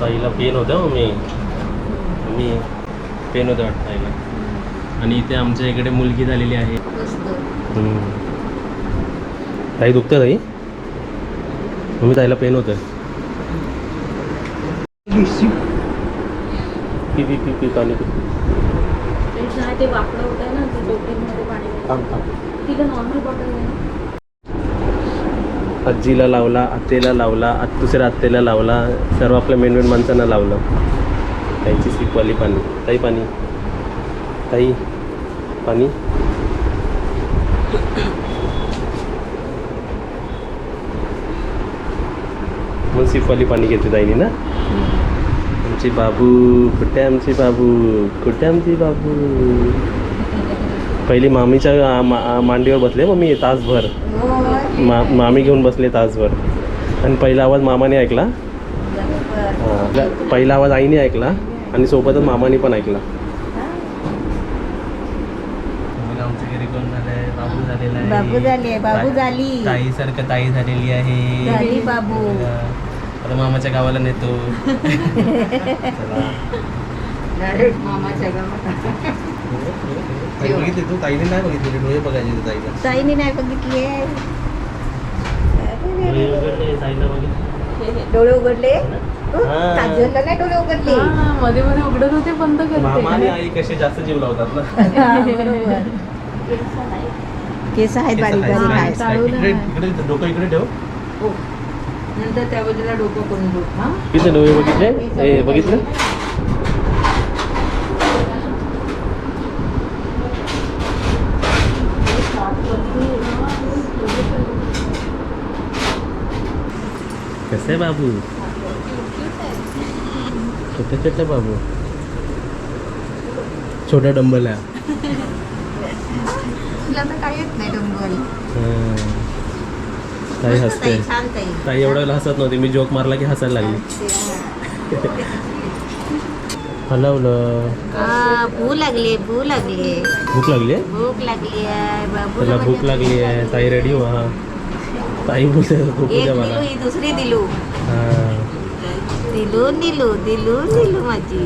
ताईला पेन होतं mummy mummy pen होतं वाटतं ताईला आणि इथे आमच्या इकडे मुलगी झालेली आहे. ताई दुखतं ताई? मम्मी ताईला पेन होतं पी पी पी पी पाणी ते वाकडं होतं ना ते डोक्यामध्ये पाणी थांब थांब. तिला नॉर्मल बॉटल आजीला लावला आत्तेला लावला आत दुसऱ्या आत्तेला लावला सर्व आपल्या मेन मेन माणसांना लावलं. त्यांची सिपवाली पाणी. ताई पाणी. ताई पाणी. मग सिपवाली पाणी घेते ताईनी ना? आमची बाबू कुठे आमची बाबू? कुठे आमची बाबू? पहिली मामीच्या मा, मांडीवर बसले मग मी तासभर हो. मा मामी घेऊन बसले तासभर आणि पहिला आवाज मामाने ऐकला? हा. पहिला आवाज आईने ऐकला आणि सोबतच मामाने पण ऐकला. आमच्या घरी कोण झालंय? बाबू झालेला आहे. बाबू झाली बाबू झाली. ताई सारखं ताई झालेली आहे. झाली बाबू. आता मामाच्या गावाला नेतो. चला. मामाच्या गावात ताई बघितली तू? ताईने नाही बघितली डोळे बघायचे ते ताईला. ताईने नाही बघितली डोळे उघडले हा. काजलला नाही डोळे हा, मध्ये मध्ये उघडत होते बंद करते. आई कसे जास्त जीव लावतात ना. हा. केस आहेत बारीक केस बारीक. आहेत. डोकं इकडे ठेव. नंतर त्या बाजूला डोकं करून घेऊ हा बघितलं कसं आहे बाबू छोटे छोटे बाबू छोटा डंबल आहे तुला तर काही येत नाही डोंगर. ताई हसते ताई एवढ्या वेळेला हसत नव्हती मी जोक मारला की हसायला लागली हलवलं भू लागली भू लागली भूक लागली भूक लागली आहे भूक लागली आहे ताई रेडी व्हा ताई बोलते एक दिलू मला ही दुसरी दिलू. हां. दिलू दिलू दिलू दिलू माझी.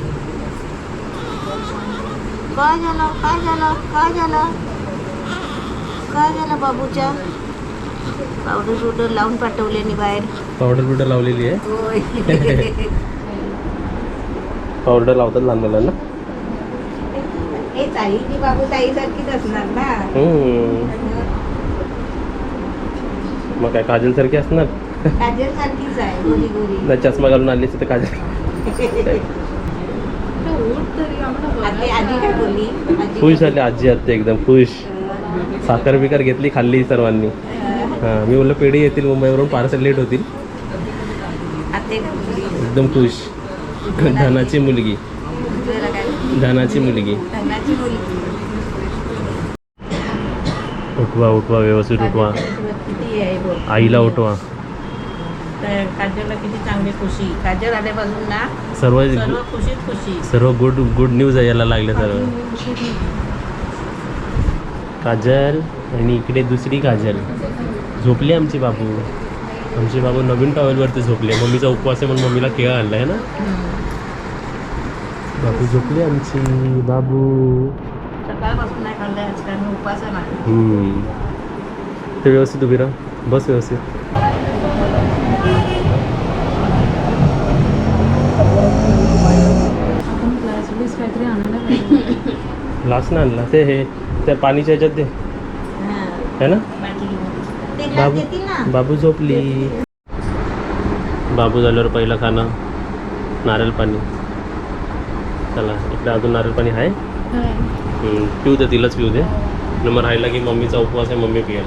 काय झालं काय झालं काय झालं? काय झालं बाबूच्या? पावडर बिवडर लावून पाठवले नि बाहेर. पावडर बिवडर लावलेली आहे. होय. पावडर लावतात लहान मुलांना हे ताई ती बाबू ताई सारखीच असणार ना. हम्म. मग काय काजल सारखी असणार? काजल सारखीच आहे गोरी गोरी. नाही चष्मा घालून आली असती तर काजल. उठ तरी आम्हाला आधी आधी काय बोलली? आजी खुश झाली आजी आत्ते एकदम खुश. साखर बिकर घेतली खाल्ली सर्वांनी. हां मी बोललो पेढी येतील मुंबईवरून पार्सल लेट होतील. आते काय बोलली? एकदम खुश. धनाची मुलगी. काय धनाची मुलगी. धनाची उठवा उठवा व्यवस्थित उठवा. किती आहे आईला उठवा. तर काजलला किती चांगली खुशी. काजल आल्यापासून ना सर्व सर्व खुशीत खुशी. सर्व गुड गुड न्यूज यायला लागले सर्व. काजल आणि इकडे दुसरी काजल. झोपली आमची बाबू. आमचे बाबू नवीन टॉवेलवरती झोपले. मम्मीचा उपवास आहे म्हणून मम्मीला केळं आणलं आहे ना? बाबू झोपली आमची. बाबू. सकाळपासून नाही खाल्लं आज कारण उपास आहे. ते व्यवस्थित उभी राहा. बस व्यवस्थित. ग्लास ना आणला. ते हे त्या पाणीच्या ह्याच्यात दे. हां. ना? बाबू बाबू झोपली. बाबू झाल्यावर पहिलं खाणं नारळ पाणी. चला इकडे अजून नारळ पाणी आहे. पिऊ दे तिलाच पिऊ दे. मग राहिला की मम्मीचा उपवास आहे मम्मी पिया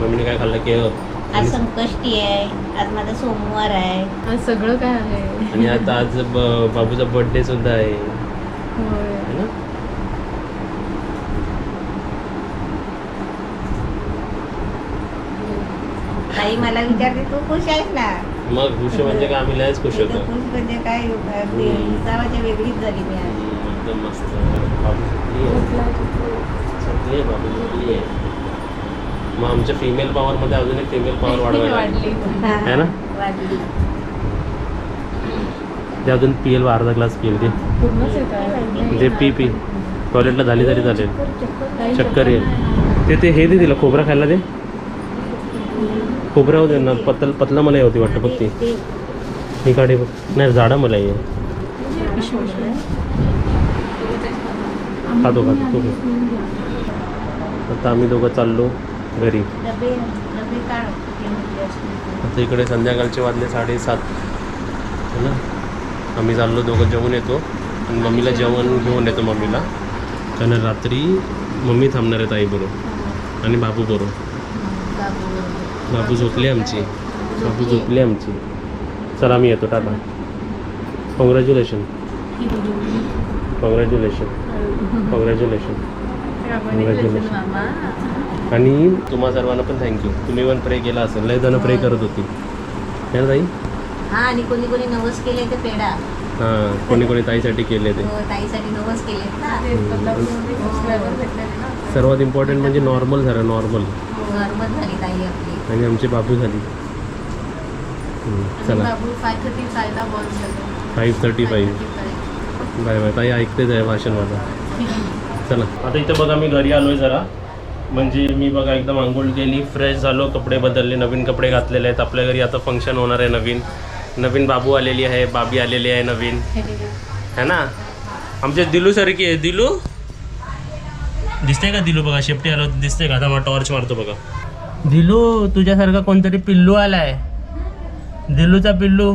मम्मीने काय खाल्लं? केळं. आज संकष्टी आहे. आज माझा सोमवार आहे. आज सगळं काय आहे? आणि आता आज ब- बाबूचा बर्थडे सुद्धा आहे. होय. है ना? ताई मला विचारते तू खुश आहेस ना? मग खुश म्हणजे काय? आम्ही लयच खुश होतो. खुश म्हणजे काय? हिसाबाच्या वेगळीच झाली मी आज. हम्म, एकदम मस्त. बाबू झोपली आहे. झोपली आहे बाबू झोपली आहे. मग आमच्या फिमेल पॉवरमध्ये अजून एक फिमेल पॉवर वाढवायला लागली. वाढली. है ना? ते अजून पिएल बा अर्धा ग्लास पिएल ते आहे ते पी पी. टॉयलेटला झाली तरी चालेल. चक्कर येईल. ते ते हे दे तिला. खोबरा खायला दे. खोबऱ्या होते ना. पतल पतला मला होती वाटतं बघ ती. मी काढे बघ. नाही झाडा मला ये खातो खातो. आता आम्ही दोघं चाललो. घरी. आता इकडे संध्याकाळचे वाजले साडेसात. है ना आम्ही चाललो दोघं जेवून येतो. आणि मम्मीला जेवण घेऊन येतो मम्मीला. कारण रात्री मम्मी थांबणार आहे ताई बरोबर. आणि बाबू बरोबर. बाबू झोपली आमची. बाबू झोपली आमची. चला आम्ही येतो. Tata. Congratulations congratulations congratulations Congratulations. आणि तुम्हा सर्वांना पण थँक्यू तुम्ही पण प्रे केला असेल. लय जण प्रे करत होती. है ना ताई? हा आणि कोणी कोणी नवस केले ते पेढा. हां कोणी कोणी ताईसाठी केले ते. हो, ताईसाठी नवस सर्वात इम्पॉर्टंट म्हणजे नॉर्मल झालं नॉर्मल नॉर्मल झाली ताई आपली. आणि आमची बाबू झाली. हम्म, चला. बाबू फाय थर्टी फायला बॉल झालं. Five thirty five bye bye. ताई ऐकतेच आहे भाषण माझं. चला. आता इथं बघा मी घरी आलोय जरा. म्हणजे मी बघा एकदम आंघोळ केली फ्रेश झालो कपडे बदलले नवीन कपडे घातलेले आहेत. आपल्या घरी आता फंक्शन होणार आहे नवीन. नवीन बाबू आलेली आहे बाबी आलेली आहे नवीन. है ना? आमच्या दिलू सारखी आहे. दिलू? दिसते का दिलू? बघा शेपटी आलो दिसते का? आता टॉर्च मारतो बघा. दिलू तुझ्यासारखा कोणतरी पिल्लू आलाय. दिल्लूचा पिल्लू.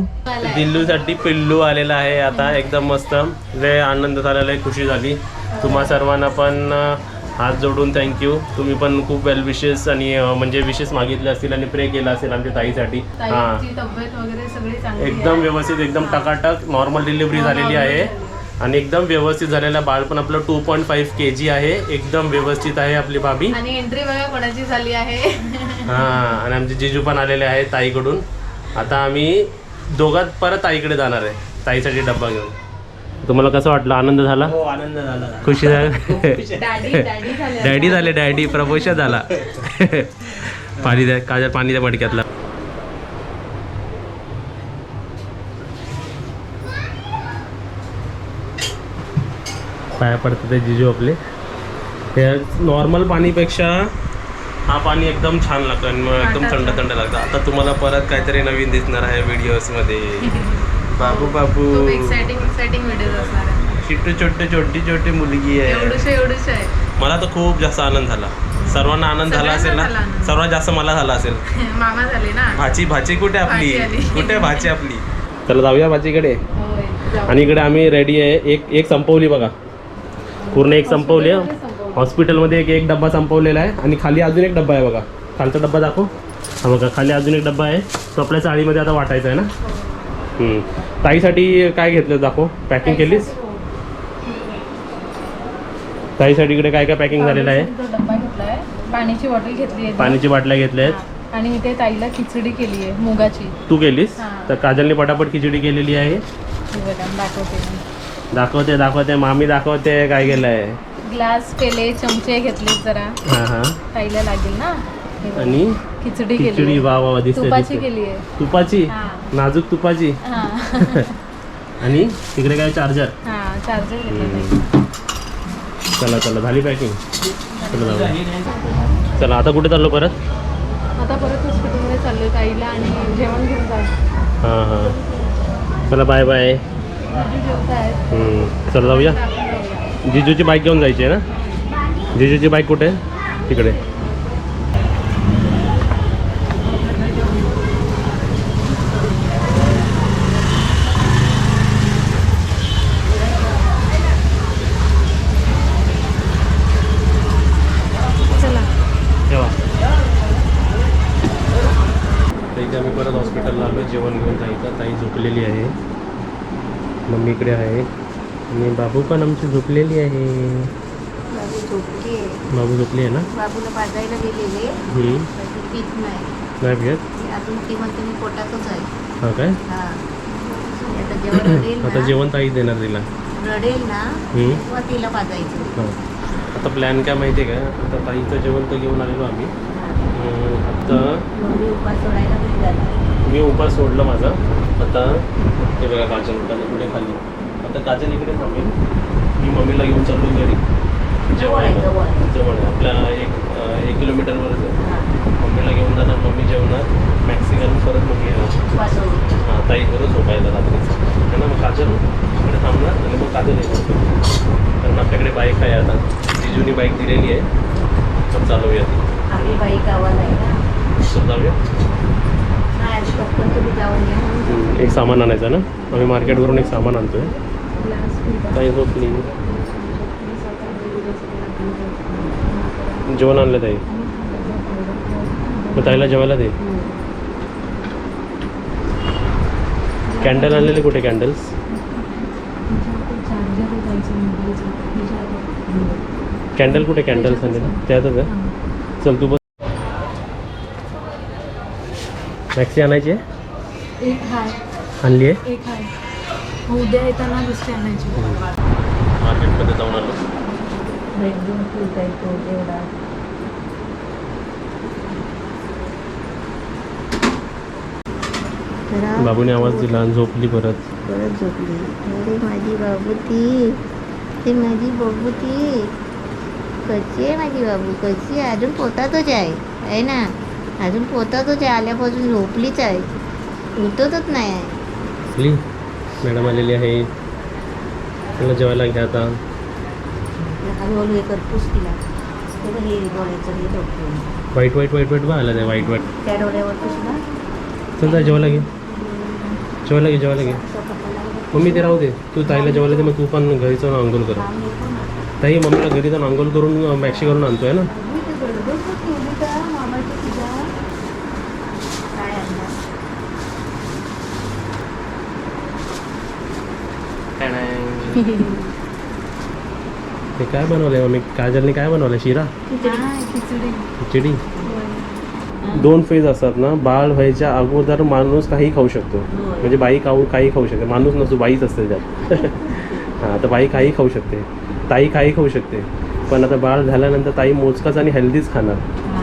दिल्लूसाठी पिल्लू आलेला आहे आता एकदम मस्त. लय आनंद झालेला आहे खुशी झाली. तुम्हा सर्वांना पण हात जोडून थँक्यू तुम्ही पण खूप वेल विशेस आणि अं, म्हणजे विशेष मागितले असतील आणि प्रे केला असेल आमच्या ताईसाठी. हां. ताईची तब्येत वगैरे सगळी चांगली एकदम व्यवस्थित एकदम टकाटक नॉर्मल डिलिव्हरी झालेली आहे. आणि एकदम व्यवस्थित झालेलं बाळ पण आपलं two point five K G आहे. एकदम व्यवस्थित आहे आपली भाभी. आणि एंट्री बघा कोणाची झाली आहे. हां. आणि आमचे जिजू पण आलेले आहेत ताईकडून. आता आम्ही दोघात परत ताईकडे जाणार आहे. ताईसाठी डब्बा घेऊन. तुम्हाला कसं वाटलं? आनंद झाला? हो आनंद झाला. खुशी झाली? डॅडी डॅडी झाले डॅडी झाले डॅडी प्रमोशन झाला. पाणी द्या काजल पाणी द्या मडक्यातला. पाया पडतं ते जिजू आपले. हे नॉर्मल पाणीपेक्षा हा पाणी एकदम छान लागतं आणि मग एकदम थंड थंड लागतं. आता तुम्हाला परत काहीतरी नवीन दिसणार आहे व्हिडिओजमध्ये बाबू बाबू. खूप एक्साइटिंग एक्साइटिंग व्हिडिओ असणार आहे छोटी छोटी छोटी छोटी मुलगी आहे. एवढूश एवढूश आहे मला तर खूप जास्त आनंद झाला. सर्वांना आनंद झाला असेल सगळ्यांना ना? झाला आनंद. सर्वात जास्त मला झाला असेल. मामा झाले ना? भाची भाची कुठे आपली? भाची आली. कुठे भाची आपली? चला जाऊया भाचीकडे. होय जाऊ. आणि इकडे आम्ही रेडी आहे. एक एक संपवली बघा. पूर्ण एक संपवली हॉस्पिटलमध्ये एक एक डब्बा संपवलेला आहे. आणि खाली अजून एक डब्बा आहे बघा. खालचा डब्बा दाखव. हा बघा खाली अजून एक डब्बा आहे. तो आपल्या चाळीमध्ये आता वाटायचा आहे ना? हम्म. ताईसाठी काय घेतलं दाखव? पॅकिंग केलीस? ताईसाठी इकडे काय काय पॅकिंग झालेलं आहे? तो डब्बा घेतलाय पाण्याची बॉटल घेतली आहे. पाण्याची बाटल्या घेतल्या आहेत. हा. आणि इथे ताईला खिचडी केली आहे मुगाची. तू केलीस? हां. तर काजलने पटापट खिचडी केलेली आहे. हे बघा दाखवते मी. दाखवते दाखवते. मामी दाखवते काय केलं आहे ग्लास पेले चमचे घेतले जरा. हां हां. ताईला लागेल ना? हे बघा. आणि खिचडी खिचडी केली वा वा वा दिसते तुपाची दिसते. केली आहे. तुपाची? हां. नाजूक तुपाची? हा. आणि तिकडे काय चार्जर हा चार्जर चला चला झाली पॅकिंग चला जाऊया चला आता कुठे चाललो परत? आता परत हॉस्पिटलमध्ये चाललोय ताईला आणि जेवण घेऊन जा हां हां. चला बाय बाय. चला जाऊया. जिजूची बाईक घेऊन जायची आहे ना? जिजूची बाईक कुठे? आहे? तिकडे चला ठेवा तर इथे आम्ही परत हॉस्पिटलला आलो जेवण घेऊन जायचं ताई झोपलेली आहे. मम्मी इकडे आहे. आणि बाबू पण आमची झोपलेली आहे. बाबू झोपली आहे. बाबू झोपली आहे ना? बाबूला पाजायला गेलेले पीत नाही. नाही भेट ती अजून ती म्हणते मी पोटातच आहे. हा काय? हा. आता जेवण ताई देणार तिला. रडेल ना हम्म. तेव्हा तिला पाजायचं. हा. आता प्लॅन काय माहिती आहे का? आता ताईचं जेवण तर घेऊन आलेलो आम्ही. आता उपास सोडायला मी उपास सोडलं माझा. आता हे बघा काजल काजल कुठे काजल इकडे थांबेल. मी मम्मीला घेऊन चाललो घरी. जवळ आहे, जवळ आहे. आपल्या एक एक किलोमीटरवरच आहे. हा. मम्मीला घेऊन जाणार मम्मी जेवणार. मॅक्सिकन परत मग येणार. हां ताई बरं झोपायला रात्रीचं है ना मग काजल इकडे थांबणार आणि मग काजल येणार. कारण आपल्याकडे बाईक आहे आता. ती जुनी बाईक दिलेली आहे. पण चालवूया ती. आपली बाईक आवाज आहे ना. तर जाऊया. एक सामान आणायचं ना? आम्ही मार्केटवरून एक सामान आणतोय. ताई झोपली जेवण आणलं ताई. मग ताईला जेवायला दे. कॅन्डल आणलेले कुठे कॅन्डल्स कॅन्डल कुठे कॅन्डल्स आणलेले? त्यातच आहे. चल तू बस मॅक्सी आणायची आहे? एक हाय. आणली आहे? एक हाय. उद्या येताना दुसरी आणायची. मार्केटमध्ये जाऊन आलो. बेडरूम फुलता येतो तेवढा जरा बाबूने आवाज दिला आणि झोपली परत. परत झोपली. अरे माझी बाबूती. ते माझी बाबूती. कशी आहे माझी बाबू? कशी आहे? अजून पोतातच आहे. आहे ना? अजून पोतातच आहे आल्यापासून झोपलीच आहे. उठतच नाही आहे. मॅडम आलेली आहे. त्याला जेवायला घ्या आता. हळूहळू हे तिला. हे डोळ्याचं हे वाईट वाईट वाईट वाईट बा आला ते वाईट वाईट. त्या डोळ्यावर सुद्धा. चल जेवायला घे. जेवायला घे जेवायला घे. मम्मी ते राहू दे. तू ताईला जेवायला दे मग तू पण घरी जाऊन आंघोळ कर. ताई मम्मीला घरी जाऊन आंघोळ करून मॅक्सी करून आणतोय ना काय आणणार ते काय बनवलंय मम्मी? काजलने काय बनवलंय? शिरा? खिचडी. दोन फेज असतात ना. बाळ व्हायच्या अगोदर माणूस काही खाऊ शकतो. म्हणजे बाई खाऊ काही खाऊ शकते. माणूस नसतो बाईच असते त्यात. हां तर बाई काही खाऊ शकते. ताई काही खाऊ शकते. पण आता बाळ झाल्यानंतर ताई मोजकाच आणि हेल्दीच खाणार.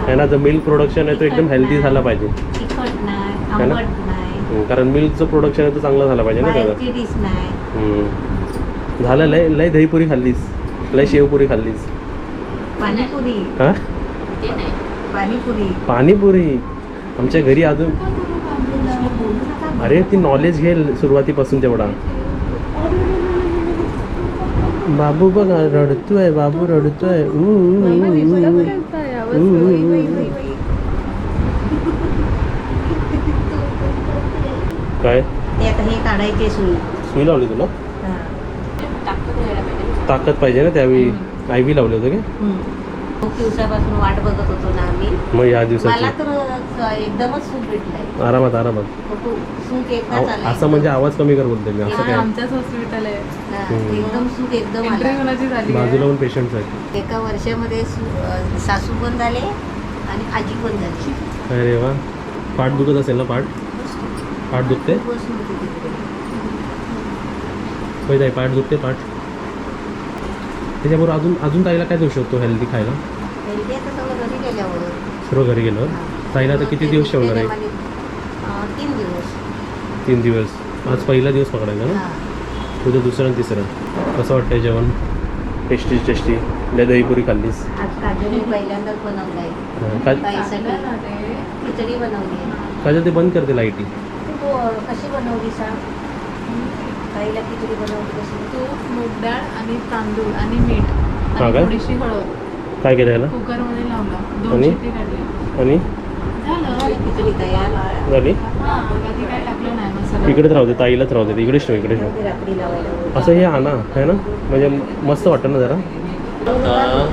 आहे ना जर मिल्क प्रोडक्शन आहे तो एकदम हेल्दी झाला पाहिजे. है ना? कारण मिल्कचं प्रोडक्शन आहे तो चांगला झाला पाहिजे ना त्याचा बाहेरची डिश नाही हं. झालं लय लय दहीपुरी खाल्लीस. लय शेवपुरी खाल्लीस. पाणीपुरी. हां? पाणीपुरी. पाणीपुरी? आमच्या घरी अजून अरे ती नॉलेज घेईल सुरुवातीपासून तेवढा. बाबू बघ रडतोय बाबू रडतोय. काय ते आता हे काढायचे सुई. सुई लावली तुला. ताकद पाहिजे ना त्यावेळी आय व्ही लावले होते का? हम्म. खूप दिवसापासून वाट बघत होतो ना आम्ही. मग या मला दिवसाची तर अ, एकदमच सूट भेटलाय. आरामात आरामात. सूट आव- चालाय असं म्हणजे आवाज कमी कर बोलते मी असं काय? आमच्याच हॉस्पिटल आहे. हा, हम्म. एकदम सूट एकदम कोणाची झाली बाजूला पण पेशंट आहे एका वर्षामध्ये सु- अ, सासू पण झाले आणि आजी पण झाली. अरे वा. पाठ दुखत असेल ना पाठ? पाठ दुखते? बसून होती तिकडे. होय ताई पाठ दुखते पाठ? त्याच्याबरोबर अजून अजून ताईला काय देऊ शकतो हेल्दी खायला? हेल्दी आता सगळं घरी गेल्यावर. सर्व घरी गेल्यावर? ताईला आता किती दिवस ठेवणार आहे? तीन दिवस. तीन दिवस. आज पहिला दिवस पकडायचा ना? हा. तुझं दुसरं आणि तिसरं. कसं वाटतंय जेवण? Tasty tasty. लय दहीपुरी खाल्लीस? आज काजलने पहिल्यांदाच बनवलाय. हा, काय ताईसाठी खिचडी बनवली काय ते बंद करते लाईटी तू अ, कशी बनवली सांग ताईला खिचडी बनवली कशी तूप मूग डाळ आणि तांदूळ आणि मीठ हा आणि काय? थोडीशी हळद. काय केलं याला कुकरमध्ये लावला. दोन आणि? शिट्टी काढली. आणि? झालं. खिचडी तयार. झाली? हा बाकी काय टाकलं नाही मसाला. इकडेच राहू दे ताईलाच राहू दे इकडेच ठेव इकडेच ठेव. ते रात्री लावायला असं हे आणा आहे ना? म्हणजे मस्त वाटतं ना जरा. आता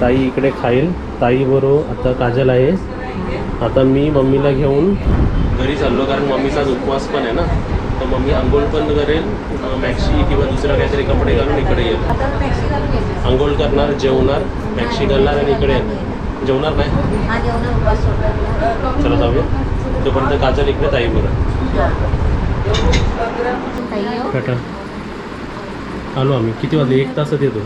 ताई इकडे खाईल. ताई बरोबर आता काजल आहे. आता मी मम्मीला घेऊन घरी चाललो कारण मम्मीचा उपवास पण आहे ना. तर मम्मी आंघोळ पण करेल मॅक्सी किंवा दुसरं काहीतरी कपडे घालून इकडे येईल. आंघोळ करणार जेवणार मॅक्सी घालणार आणि इकडे येणार. जेवणार नाही? हा चला जाऊया. तोपर्यंत काजल इकडे ताई बरं. हो. आलो आम्ही. किती वाजले? एक तासात येतो.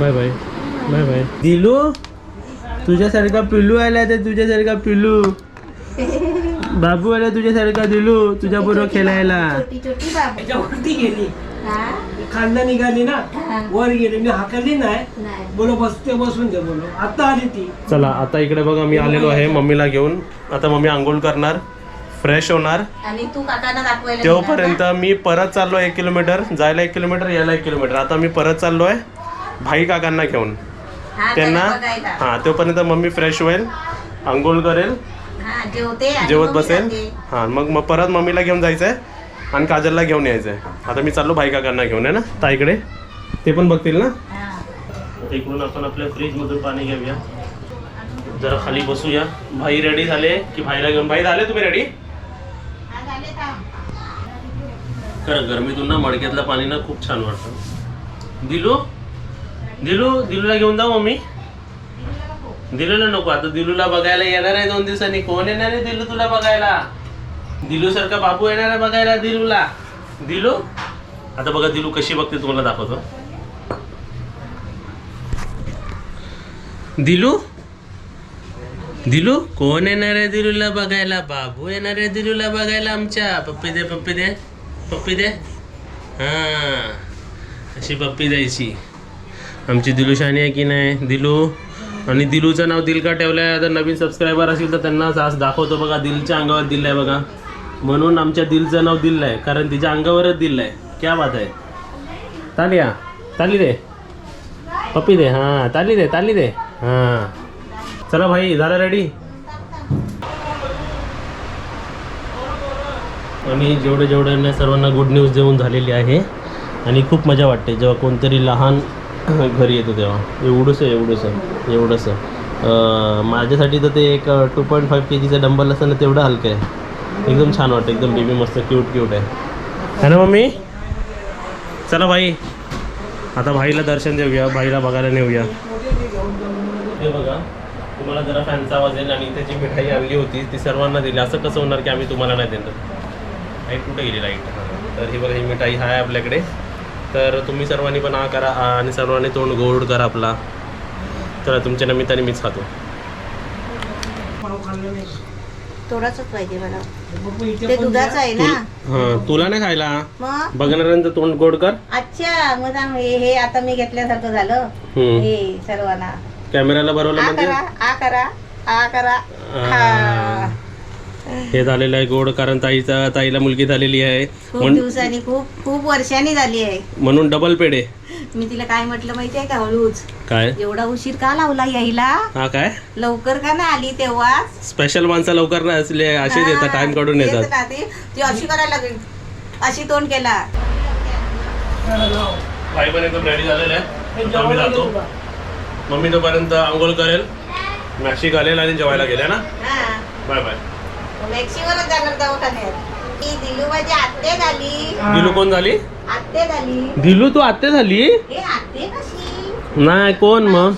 Bye bye. Bye bye. दिलू? तुझ्यासारखा पिल्लू आला तर तुझ्यासारखा पिल्लू. बाबू आला तुझ्यासारखा दिलू तुझ्या बरोबर खेळायला. छोटी छोटी बाबू. त्याच्यावरती गेली. हा? खांदा निघाली ना. वर गेली. मी हाकली नाही. बोलो बसते बसून दे बोलो. आता आली ती. चला आता इकडे बघा मी आलेलो आहे मम्मीला घेऊन. आता मम्मी आंघोळ करणार फ्रेश होणार. आणि तू काकांना दाखवायला तेव्हापर्यंत मी परत चाललो एक किलोमीटर जायला एक किलोमीटर यायला एक किलोमीटर. आता मी परत चाललोय भाई काकांना घेऊन. त्यांना. हा तोपर्यंत मम्मी फ्रेश होईल आंघोळ करेल हा, जेवते बसेल. हा मग मग परत मम्मीला घेऊन जायचंय आणि काजलला घेऊन यायचंय. आता मी चाललो भाई काकांना घेऊन आहे ना? ताईकडे ते पण बघतील ना? हा. इकडून आपण आपल्या फ्रीज मधून पाणी घेऊया. जरा खाली बसूया. भाई रेडी झाले की भाईला घेऊन भाई झाले तुम्ही रेडी हा. खरं गरमीतून ना मडक्यातलं पाणी ना खूप छान वाटतं. दिलू? दिलू दिलूला घेऊन जाऊ मम्मी. दिलूला नको आता दिलूला बघायला येणार आहे दोन दिवसांनी. कोण येणार आहे दिलू तुला बघायला? दिलू सारखा बाबू येणार आहे बघायला दिलूला. दिलू? आता बघा दिलू कशी बघते तुम्हाला दाखवतो. दिलू? दिलू कोण येणार आहे दिलूला बघायला? बाबू येणार आहे दिलूला बघायला आमच्या. पप्पी दे पप्पी दे. पप्पी दे. हां. अशी पप्पी द्यायची. आमची दिलू शानी आहे की नाही? दिलू. आणि दिलूचं नाव दिल का ठेवलं आहे तर नवीन सबस्क्रायबर असेल तर त्यांना आज दाखवतो बघा. दिलच्या अंगावर दिलं आहे बघा. म्हणून आमच्या दिलचं नाव दिलं आहे कारण तिच्या अंगावरच दिलं आहे क्या बात आहे. ताली या ताली दे. पप्पी दे. हां. ताली दे. ताली दे. हां. चला भाई झाला रेडी आणि जेवढे जेवढ्यांना सर्वांना गुड न्यूज देऊन झालेली आहे आणि खूप मजा वाटते. जेव्हा कोणतरी लहान घरी येतो तेव्हा. एवढंसं एवढंसं एवढंसं माझ्यासाठी तर ते एक टू पॉईंट फाईव्ह के जीचं डंबल असताना तेवढं हलकं आहे. एकदम छान वाटतं एकदम बेबी मस्त क्यूट क्यूट आहे. है ना मम्मी? चला भाई आता भाईला दर्शन देऊया भाईला बघायला नेऊया. हे बघा तुम्हाला जरा फॅनचा आवाज येईल आणि त्याची मिठाई आणली होती ती सर्वांना दिली. असं कसं होणार की आम्ही तुम्हाला नाही देणार? लाइट कुठे गेली लाइट तर ही बघा ही मिठाई आहे आपल्याकडे. तर तुम्ही सर्वांनी पण हा करा आ आणि सर्वांनी तोंड गोड करा आपला. तर तुमच्या निमित्ताने मीच खातो. पाहिजे मला. ते दुधाचं आहे ना? हां तुला नाही खायला? मग? बघणाऱ्यांचं तोंड गोड कर. अच्छा मग हे हे आता मी घेतल्यासारखं झालं. हम्म. हे सर्वांना. कॅमेराला भरवलं आ म्हणजे? करा आ करा आ करा हा. हे झालेलं आहे गोड कारण ताईचा ताईला मुलगी झालेली आहे. खूप म्हण- दिवसांनी खूप खूप वर्षांनी झाली आहे. म्हणून डबल पेढे. मी तिला काय म्हटलं माहिती आहे का हळूच? काय? एवढा उशीर का लावला यायला? हा काय? लवकर का ना आली तेव्हा स्पेशल माणसं लवकर नाही असले असे देतात टाइम काढून येतात. ती अशी करायला लागली. अशी तोंड केला. भाई पण एकदम रेडी झालेलं आहे आता आम्ही जातो. मम्मी तोपर्यंत आंघोळ करेल. मॅक्सी घालेल आणि जेवायला गेल्या ना? हा. बाय बाय मॅक्सीवरच जाणार दवाखान्यात. ही दिलू माझी आत्ते झाली. दिलू कोण झाली? आत्ते झाली. दिलू तू आत्ते झाली? हे आत्ते कशी? नाही कोण मग?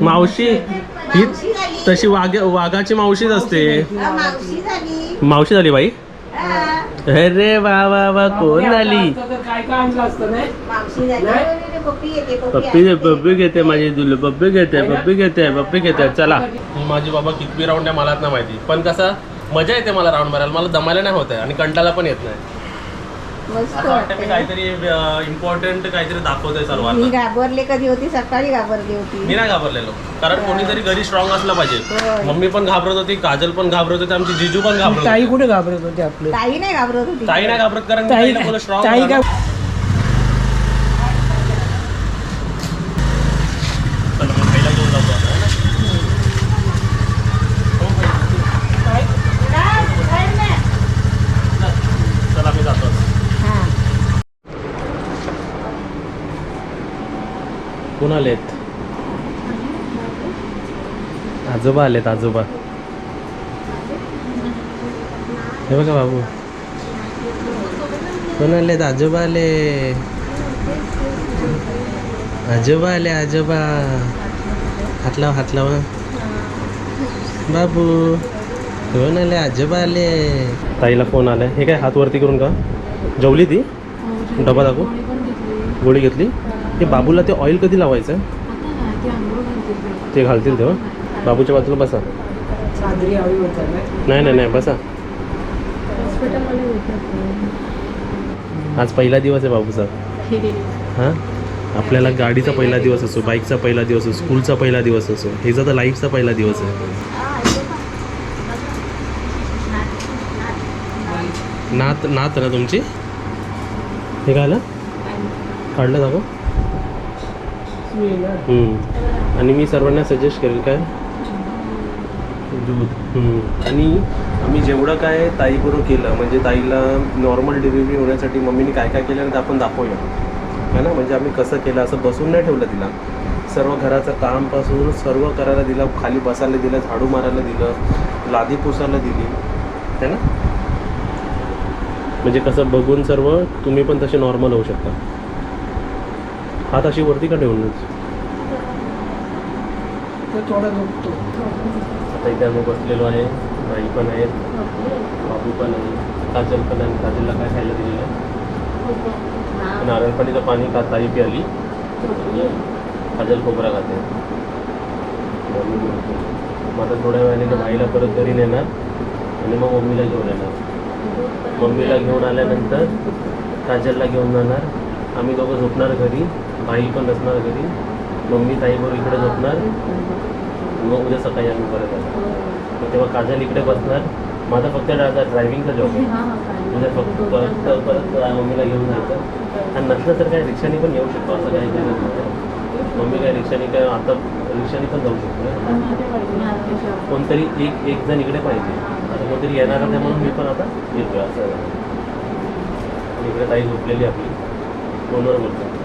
मावशी. ही मावशी झाली. तशी वाघ वाघाची मावशीच असते. हा, मावशी झाली. मावशी झाली बाई? हा, अरे वा वा वा कोण झाली? आता तर काय काय आणलं असतं नाही? मावशी झाली. नाही? अरे, अरे, पप्पी येते पप्पी घेते माझी दिलू पप्पी घेते पप्पी घेते पप्पी घेते. चला. ही. माझी बाबा कितवी राऊंड आहे मलाच नाही माहिती. पण कसं मजा येते मला राऊंड मारायला. मला दमायला नाही होत आहे आणि कंटाला पण येत नाही. मस्त असं वाटतं मी वाटतंय. काहीतरी इम्पॉर्टंट काहीतरी दाखवतोय मी सर्वांना घाबरले कधी होती? सकाळी घाबरली होती. मी नाही घाबरलेलो. कारण कोणीतरी घरी स्ट्रॉंग असलं पाहिजे. होय. मम्मी पण घाबरत होती काजल पण घाबरत होती आमची जिजू पण घाबरत ताई होती. कुठे घाबरत होते आपले? ताई नाही घाबरत होती. ताई नाही घाबरत कारण ताई स्ट्रॉंग ताई काय चला मी जातो हा. कोण आलेत आजोबा आलेत आजोबा. हे बघा बाबू. कोण आलेत आजोबा आले. आजोबा आले आजोबा. हात लावा हात लावा बाबू. कोण आले आजोबा आले. ताईला फोन आलाय. हे काय हात वरती करून का? जेवली ती? डबा दाखवू. गोळी घेतली? हे बाबूला ते ऑइल कधी लावायचं ते घालतील तेव्हा? बाबूच्या बाजूला बसा. नाही नाही नाही नाही बसा. आज पहिला दिवस आहे बाबूचा. हां? आपल्याला गाडीचा पहिला दिवस असो बाईकचा पहिला दिवस असो स्कूलचा पहिला दिवस असो ह्याचा तर लाईफचा पहिला दिवस आहे. नात नात ना तुमची? हे काय काढलं हम्म. आणि मी सर्वांना सजेस्ट करेल काय? दूध. आणि आम्ही जेवढं काय ताईबरोबर केलं म्हणजे ताईला नॉर्मल डिलिव्हरी होण्यासाठी मम्मीने काय काय केलं ते आपण दाखवूया. है ना? म्हणजे आम्ही कसं केलं असं बसून नाही ठेवलं तिला. सर्व घराचं कामपासून सर्व करायला दिलं खाली बसायला दिलं झाडू मारायला दिलं लादी पुसायला दिली. है ना? म्हणजे कसं बघून सर्व तुम्ही पण तसे नॉर्मल होऊ शकता. हात अशी वरती का ठेवूनच तो थोडा झोपतो आता इथे आम्ही बसलेलो आहे. बाई पण आहेत. बाबू पण आहे काजल पण आहे. काजलला काय खायला दिलेलं? आहे नारळ पाणीचं पाणी का ताई प्याली. काजल खोबरा खाते. मग आता थोड्या वेळाने बाईला परत घरी नेणार. आणि मग मम्मीला घेऊन येणार. मम्मीला घेऊन आल्यानंतर काजलला घेऊन जाणार. आम्ही दोघं झोपणार घरी. बाई पण नसणार घरी. मम्मी ताईबरोबर इकडे झोपणार. मग उद्या सकाळी आम्ही परत येणार. मग तेव्हा काजल इकडे बसणार. माझा फक्त ड्रायव्हिंगचा जॉब आहे. उद्या फक्त परत परत मम्मीला घेऊन जायचं. आणि नसलं तर काय रिक्षाने पण येऊ शकतो असं काही नाही. मम्मी काय रिक्षाने काय आता रिक्षाने पण जाऊ शकतो. कोणतरी एक एक जण इकडे पाहिजे. आता कोणतरी येणार आहे म्हणून मी पण आता येतोय असं. इकडे ताई झोपलेली आपली. फोनवर बोलतो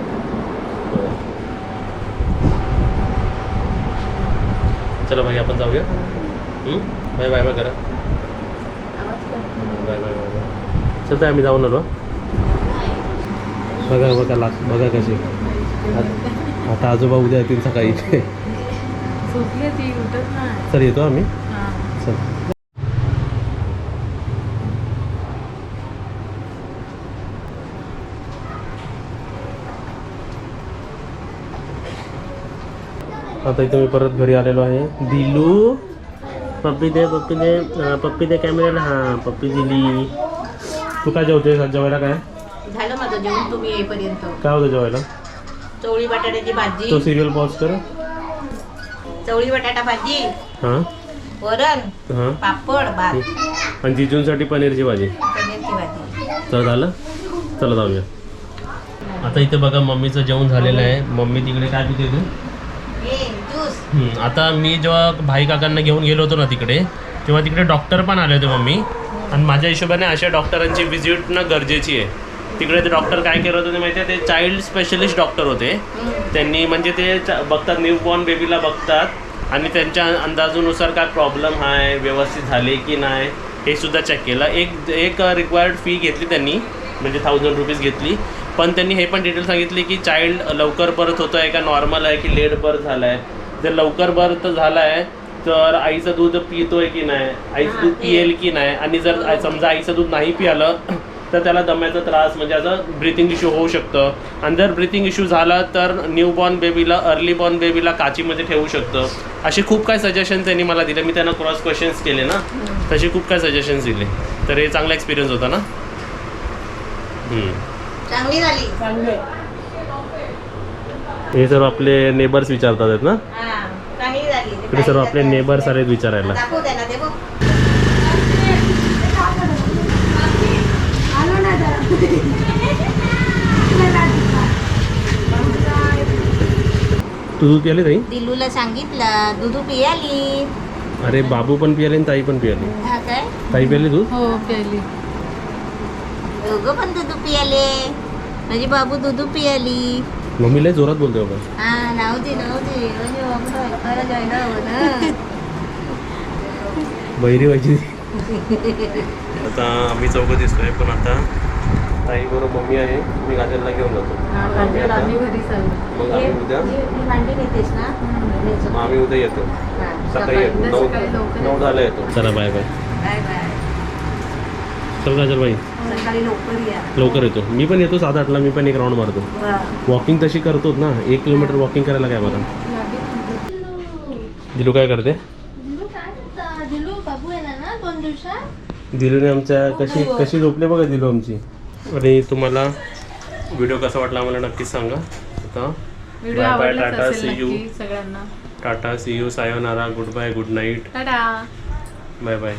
चला भाई आपण जाऊया. हं? बाय बाय बाय करा. Bye bye bye bye. चल ताई, आम्ही जाऊन आलो. बघा बघा लाग बघा कशी. आत- आजोबा उद्या येतील सकाळी. चल येतो आम्ही. चल. आता इथं मी परत घरी आलेलो आहे. दिलू? पप्पी दे पप्पी दे पप्पी दे कॅमेऱ्याला हां पप्पी दिली. तू काय जेवतेस आज? जेवायला काय? झालं माझं जेवण तुम्ही येईपर्यंत. काय होतं जेवायला? चवळी बटाट्याची तो भाजी सिरियल पॉज कर. चवळी बटाटा भाजी. हां? वरण. हां? पापड भात. आणि जिजूंसाठी पनीरची भाजी. पनीरची भाजी. तर झालं? चला जाऊया. आता इथे बघा मम्मीचं जेवण झालेलं आहे. मम्मी तिकडे काय पिते तू? हम्म, आता मी जेव्हा भाई काकांना घेऊन गेलो होतो ना तिकडे तेव्हा तिकडे डॉक्टर पण आले होते मम्मी. आणि माझ्या हिशोबाने अशा डॉक्टरांची व्हिजिट ना गरजेची आहे. तिकडे ते डॉक्टर काय करत होते माहिती आहे? ते चाइल्ड स्पेशलिस्ट डॉक्टर होते. त्यांनी म्हणजे ते च- बघतात न्यूबॉर्न बेबीला बघतात. आणि त्यांच्या अंदाजानुसार काय प्रॉब्लेम आहे व्यवस्थित झाले की नाही हे सुद्धा चेक केलं. एक एक रिक्वायर्ड फी घेतली त्यांनी म्हणजे थाउजंड रुपीज घेतली. पण त्यांनी हे पण डिटेल सांगितले की चाइल्ड लवकर बर्थ होतं आहे का? नॉर्मल आहे की लेट बर्थ झालं आहे जर लवकर बर्थ झाला आहे तर आईचं दूध पितोय की नाही? आईचं दूध पियेल की नाही? आणि जर समजा आईचं दूध नाही पियालं तर त्याला दम्याचा त्रास म्हणजे असं ब्रिथिंग इश्यू होऊ शकतं. आणि जर ब्रिथिंग इश्यू झाला तर न्यूबॉर्न बेबीला अर्ली बॉर्न बेबीला काचीमध्ये ठेवू शकतं. असे खूप काय सजेशन त्यांनी मला दिले. मी त्यांना क्रॉस क्वेश्चन्स केले ना. तसे खूप काय सजेशन्स दिले. तर हे चांगला एक्सपिरियन्स होता ना. चांगली झाली. चांगले. हे सर्व आपले नेबर्स विचारतात आहेत ना? हा इकडे सर्व आपले नेबर्स आलेत विचारायला. दूध पियाली ताई? दिलूला सांगितलं दुधू पियाली. अरे बाबू पण पियाले आणि ताई पण पियाली. हा काय? ताई पियाली दूध? हो प्यायली दोघं पण दुधू पियाले. माझी बाबू दुधू पियाली. मम्मी लय जोरात बोलतोय बाबा. बहिरी व्हायची. आता आम्ही चौघं दिसतोय पण आता ताई बरोबर मम्मी आहे. मी गाजरला घेऊन जातो. आम्ही आता- आम्ही घरी चाललो. मग आम्ही उद्या ही ना. मग आम्ही उद्या येतो. हा. सकाळी येतो. नऊ सकाळी लवकर नऊ झाला येतो. चला बाय बाय. Bye bye. चल गाजर बाई सकाळी लवकर या. लवकर येतो. मी पण येतो सात आठला मी पण एक राऊंड मारतो. वॉकिंग तशी करतोच ना एक किलोमीटर वॉकिंग करायला काय मला दिलू काय करते? दिलूने आमच्या कशी कशी झोपले बघा दिलू आमची. आणि तुम्हाला व्हिडिओ कसा वाटला आम्हाला नक्कीच सांगा. आता bye bye tata see you सगळ्यांना. Tata see you sayonara good bye good night bye bye